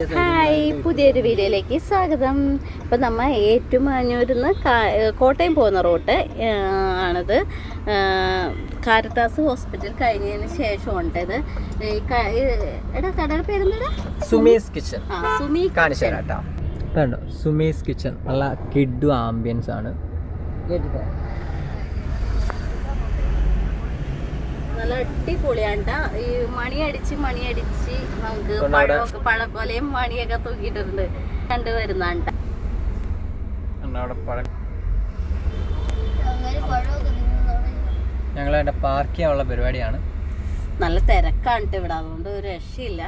Hi പുതിയൊരു വീഡിയോയിലേക്ക് സ്വാഗതം. ഇപ്പം നമ്മൾ ഏറ്റുമാനൂരിൽ നിന്ന് കോട്ടയം പോകുന്ന റോട്ട് ആണത്. ആ, ഹോസ്പിറ്റൽ കഴിഞ്ഞതിന് ശേഷം ക- എടാ കടയുടെ പേരെന്താ സുമീസ് കിച്ചൺ ആ സുമി കാണിച്ചു സുമീസ് കിച്ചൺ നല്ല കിഡു ആംബിയൻസ് ആണ്. നല്ല അടിപൊളിയാണ് ട്ടാ. ഈ മണിയടിച്ച് മണിയടിച്ച് നമുക്ക് കൊണ്ട് അവിടെ- പഴമൊക്കെ പഴക്കൊലയും മണിയൊക്കെ തൂക്കിയിട്ടുണ്ട് കണ്ടുവരുന്നാണ് വരുന്നാണ്ട. ഞങ്ങൾ അതിന്റെ പാർക്ക് ചെയ്യാനുള്ള പരിപാടിയാണ്. നല്ല തിരക്കാണ് ഇവിടെ അതുകൊണ്ട് ഒരു രക്ഷയില്ല.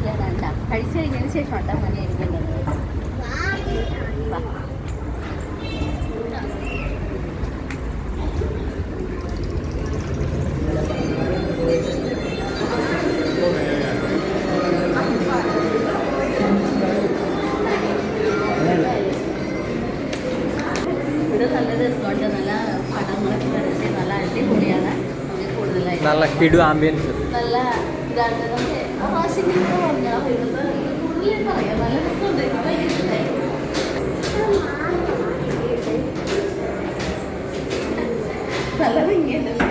ഇതാണ്ട, കഴിച്ചു കഴിഞ്ഞതിന് ശേഷം കേട്ടോ മണി അടിക്കേണ്ടത് നല്ല കിടു ആംബിയൻസ് നല്ല നല്ല ഭംഗിയുണ്ടല്ലോ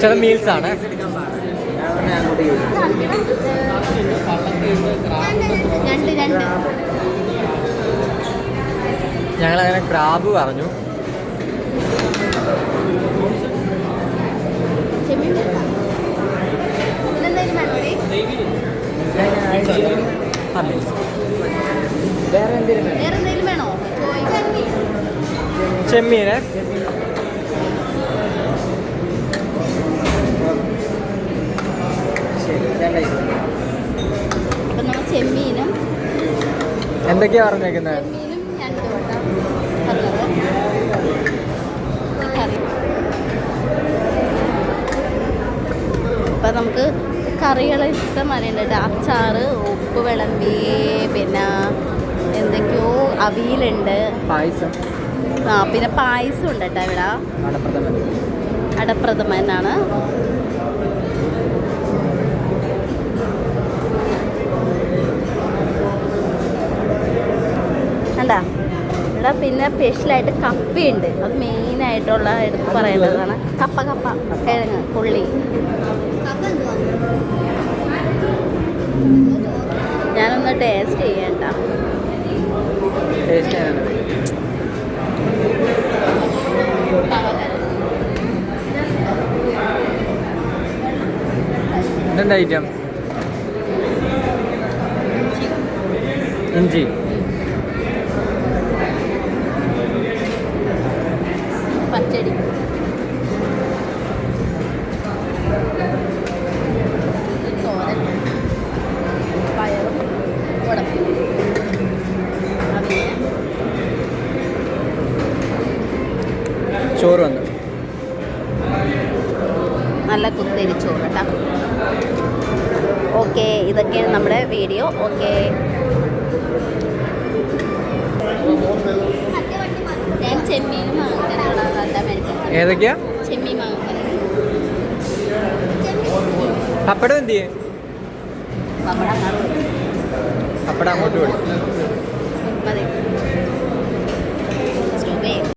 ചില മീൽസ് ആണ്. രണ്ട് രണ്ട് ഞങ്ങൾ അങ്ങനെ ക്രാബ് പറഞ്ഞു? വേറെ എന്തെങ്കിലും വേറെ എന്തെങ്കിലും വേണോ ചെമ്മീന് അപ്പം നമ്മൾ ചെമ്മീനും എന്തൊക്കെയാ പറഞ്ഞേക്കുന്നത് ചെമ്മീനും രണ്ട് വട്ടം പറഞ്ഞത് കറി അപ്പം നമുക്ക് കറികൾ ഇഷ്ടം പറയുന്നുണ്ട് അച്ചാറ് ഉപ്പ് വിളമ്പി പിന്നെ എന്തൊക്കെയോ അവിയലുണ്ട്. പായസം. ആ പിന്നെ പായസം ഉണ്ട് കേട്ടോ ഇവിടെ. അടപ്രഥമൻ. അടപ്രഥമനാണ് കണ്ടാ ഇവിടെ പിന്നെ സ്പെഷ്യലായിട്ട് കപ്പയുണ്ട്. അത് മെയിൻ ആയിട്ടുള്ള എടുത്ത് പറയേണ്ടതാണ്. കപ്പ കപ്പ കിഴങ്ങ് പുള്ളി ഞാനൊന്ന് ടേസ്റ്റ് ചെയ്യണ്ട ഇതെന്താ ഐറ്റം? ഇഞ്ചി. ചോറ് വന്നു. നല്ല കുത്തരി ചോറ് കേട്ടോ. ഓക്കെ ഇതൊക്കെയാണ് നമ്മുടെ വീഡിയോ. ഓക്കെ. ഞാൻ ചെമ്മീനും ഏതൊക്കെയാ? ചെമ്മീൻ പപ്പടം എന്ത് ചെയ്യേ? പപ്പടം അങ്ങോട്ട് കൊടുക്കും.